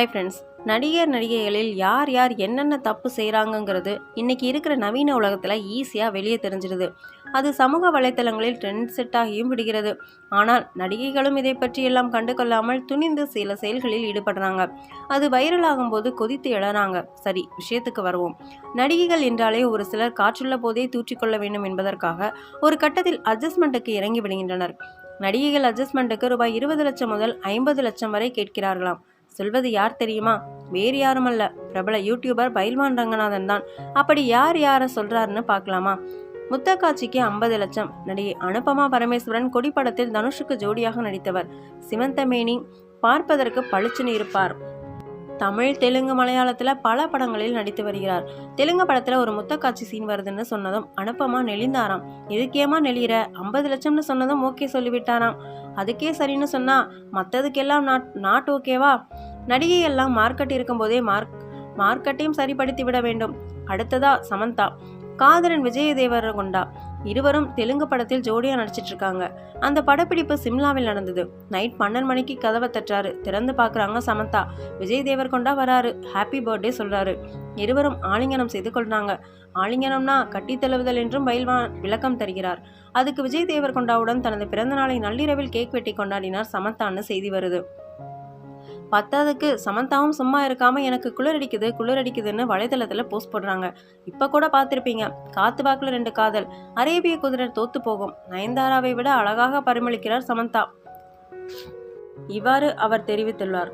Hi friends நடிகர் நடிகைகளில் யார் யார் என்னென்ன தப்பு செய்கிறாங்கங்கிறது இன்னைக்கு இருக்கிற நவீன உலகத்தில் ஈஸியாக வெளியே தெரிஞ்சிடுது. அது சமூக வலைத்தளங்களில் ட்ரெண்ட் செட் ஆகியும் விடுகிறது ஆனால் நடிகைகளும் இதை பற்றியெல்லாம் கண்டு கொள்ளாமல் துணிந்து சில செயல்களில் ஈடுபடுறாங்க. அது வைரல் ஆகும்போது கொதித்து எழறாங்க. சரி விஷயத்துக்கு வருவோம். நடிகைகள் என்றாலே ஒரு சிலர் காற்றுள்ள போதே தூற்றிக்கொள்ள வேண்டும் என்பதற்காக ஒரு கட்டத்தில் அட்ஜஸ்ட்மெண்ட்டுக்கு இறங்கி விடுகின்றனர். நடிகைகள் அட்ஜஸ்ட்மெண்ட்டுக்கு ரூபாய் இருபது லட்சம் முதல் ஐம்பது லட்சம் வரை கேட்கிறார்களாம். சொல்வது யார் தெரியுமா? வேறு யாரும் அல்ல பிரபல யூடியூபர் பைல்வான் ரங்கநாதன் தான். அப்படி யார் யாரை சொல்றாருன்னு பார்க்கலாமா? முத்தக்காட்சிக்கு ஐம்பது லட்சம். நடிகை அனுபமா பரமேஸ்வரன் கொடிப்படத்தில் தனுஷுக்கு ஜோடியாக நடித்தவர் சிவந்தமேனி. பார்ப்பதற்கு பளிச்சுன்னு இருப்பார். தமிழ் தெலுங்கு மலையாளத்தில் பல படங்களில் நடித்து வருகிறார். தெலுங்கு படத்தில் ஒரு முத்தக்காட்சி சீன் வருதுன்னு சொன்னதும் அனுப்பமா நெளிந்தாராம். இதுக்கேமா நெளிகிற ஐம்பது லட்சம்னு சொன்னதும் ஓகே சொல்லிவிட்டாராம். அதுக்கே சரின்னு சொன்னா மற்றதுக்கெல்லாம் நாட் நாட் ஓகேவா? நடிகை எல்லாம் மார்க்கெட் இருக்கும்போதே மார்க் மார்க்கெட்டையும் சரிப்படுத்தி விட வேண்டும். அடுத்ததா சமந்தா. காதலன் விஜய தேவரகுண்டா இருவரும் தெலுங்கு படத்தில் ஜோடியா நடிச்சிட்டு இருக்காங்க அந்த படப்பிடிப்பு சிம்லாவில் நடந்தது. நைட் பன்னெண்டு மணிக்கு கதவை தட்டுறாரு. திறந்து பார்க்குறாங்க சமந்தா. விஜய் தேவர்கொண்டா வராரு. ஹாப்பி பர்த்டே சொல்றாரு. இருவரும் ஆலிங்கனம் செய்து கொள்றாங்க. ஆலிங்கனம்னா கட்டி தழுவுதல் என்றும் பயில்வான் விளக்கம் தருகிறார். அதுக்கு விஜய் தேவர்கொண்டாவுடன் தனது பிறந்த நாளை நள்ளிரவில் கேக் வெட்டி கொண்டாடினார் சமந்தான்னு செய்தி வருது. பத்தாவதுக்கு சமந்தாவும் சும்மா இருக்காமல் எனக்கு குளிரடிக்குது குளிரடிக்குதுன்னு வலைதளத்தில் போஸ்ட் போடுறாங்க. இப்போ கூட பார்த்துருப்பீங்க காத்து வாக்கில் ரெண்டு காதல். அரேபிய குதிரை தோத்து போகும். நயன்தாராவை விட அழகாக பரிமளிக்கிறார் சமந்தா. இவ்வாறு அவர் தெரிவித்துள்ளார்.